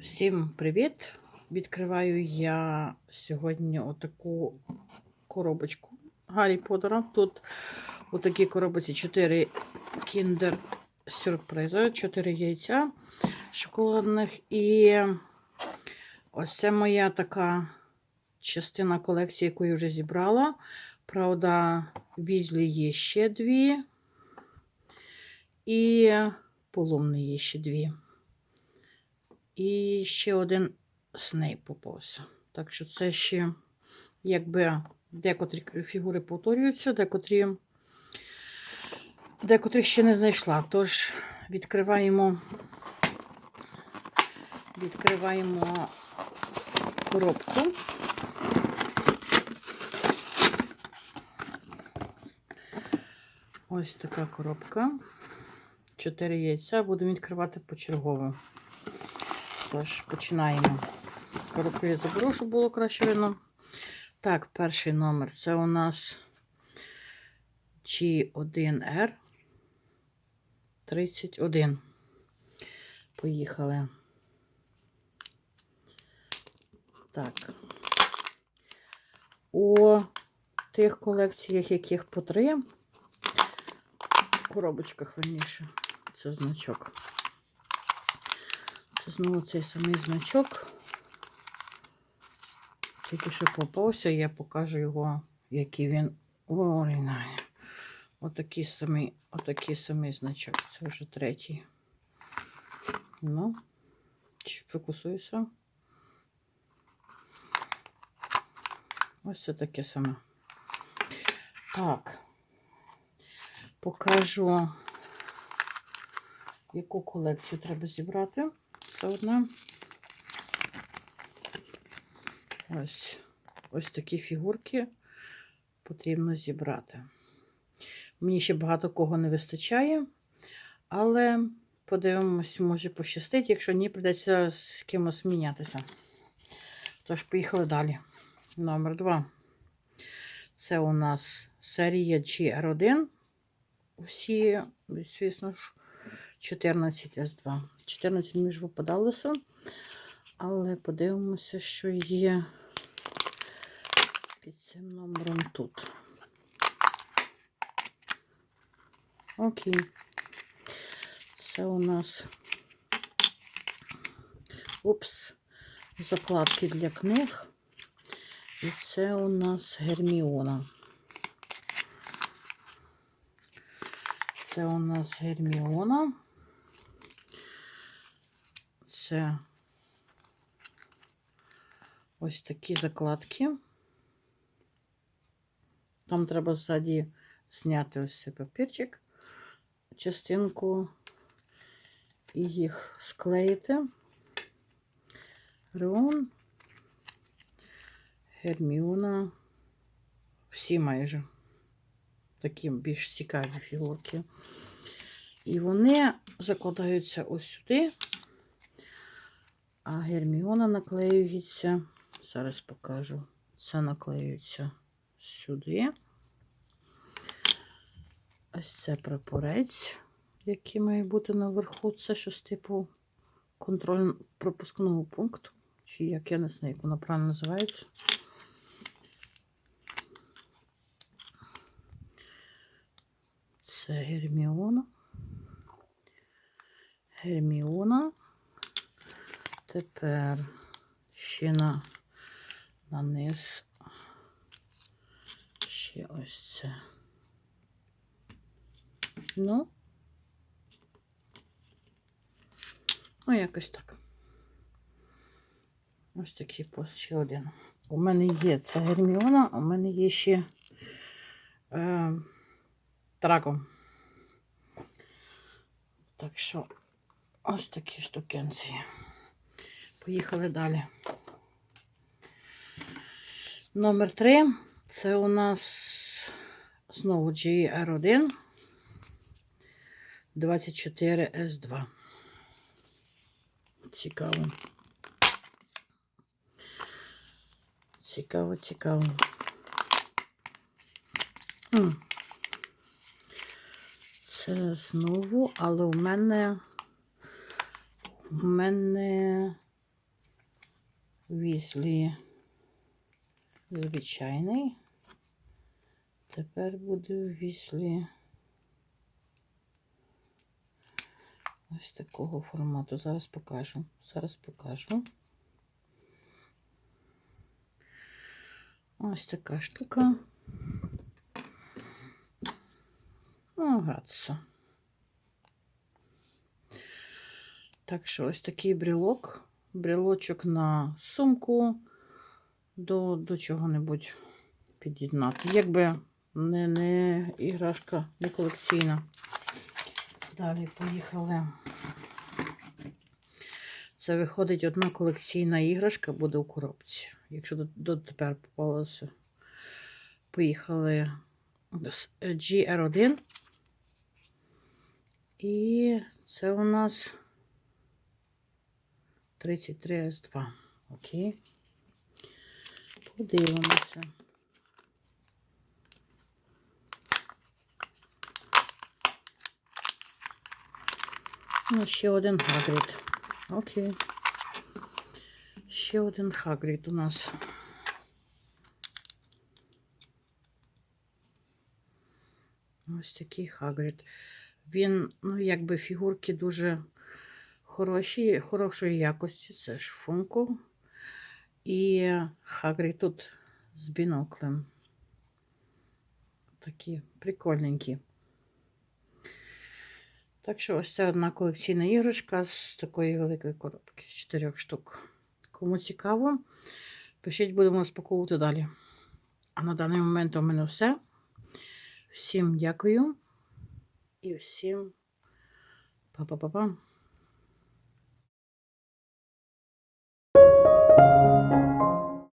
Всім привіт! Відкриваю я сьогодні отаку коробочку Гаррі Поттера. Тут у такій коробочці 4 кіндер сюрпризи, 4 яйця шоколадних. І ось це моя така частина колекції, яку я вже зібрала. Правда, візлі є ще дві. І полумни є ще дві. І ще один снейп попався. Так що це ще, якби декотрі фігури повторюються, декотрі, декотрі ще не знайшла. Тож відкриваємо, відкриваємо коробку. Ось така коробка. Чотири яйця. Будемо відкривати почергово. Тож, починаємо. Коробку я заберу, щоб було краще видно. Так, перший номер це у нас G1R 31. Поїхали. Так. У тих колекціях, яких по три, в коробочках верніше, це значок. Знову цей самий значок. Тільки що попався, я покажу його, який він оригінальний. Отакий самий, отакий самий значок. Це вже третій. Ну, фокусуюся. Ось це таке саме. Так, покажу, яку колекцію треба зібрати. Це одна. Ось ось такі фігурки потрібно зібрати. Мені ще багато кого не вистачає, але подивимось, може пощастить, якщо ні, придеться з кимось мінятися. Тож, поїхали далі. Номер 2. Це у нас серія GR1. Усі, звісно ж, 14 С2. 14 між випадалося, але подивимося, що є під цим номером тут. Окей. Це у нас упс, закладки для книг. І це у нас Герміона. Це у нас Герміона. Це ось такі закладки. Там треба ззаді зняти ось цей папірчик, частинку і їх склеїти. Реон, Герміона, всі майже такі більш цікаві фігурки. І вони закладаються ось сюди, а Герміона наклеюється, зараз покажу, це наклеюється сюди. Ось це прапорець, який має бути наверху. Це щось типу контроль пропускного пункту. Чи як я не знаю, як воно правильно називається. Це Герміона. Герміона. Тепер ще на, на низ. Ще ось це. Ну, ну, якось так. Ось такий пост ще один. У мене є це Герміона, у мене є ще е, Драго. Так що ось такі штукенці. Поїхали далі. Номер 3 це у нас знову GR1 24S2. Цікаво. Цікаво, цікаво. Це знову, але у мене у мене Візлі звичайний. Тепер буде віслі ось такого формату. Зараз покажу. Зараз покажу. Ось така штука. Ну, гратися. Так що ось такий брелок. Брелочок на сумку до, до чого-небудь під'єднати. Якби не, не іграшка, не колекційна. Далі поїхали. Це виходить одна колекційна іграшка буде у коробці. Якщо до, дотепер попалося. Поїхали з GR1. І це у нас 33S2. Окей. Подивимося. Ну, ще один Хагрід. Окей. Ще один Хагрід у нас. Ось такий Хагрід. Він, ну, якби фігурки дуже хороші, хорошої якості. Це ж Функо. І Хагрід тут з біноклем. Такі прикольненькі. Так що ось це одна колекційна іграшка з такої великої коробки. Чотирьох штук. Кому цікаво, пишіть, будемо розпаковувати далі. А на даний момент у мене все. Всім дякую і всім па-па-па-па.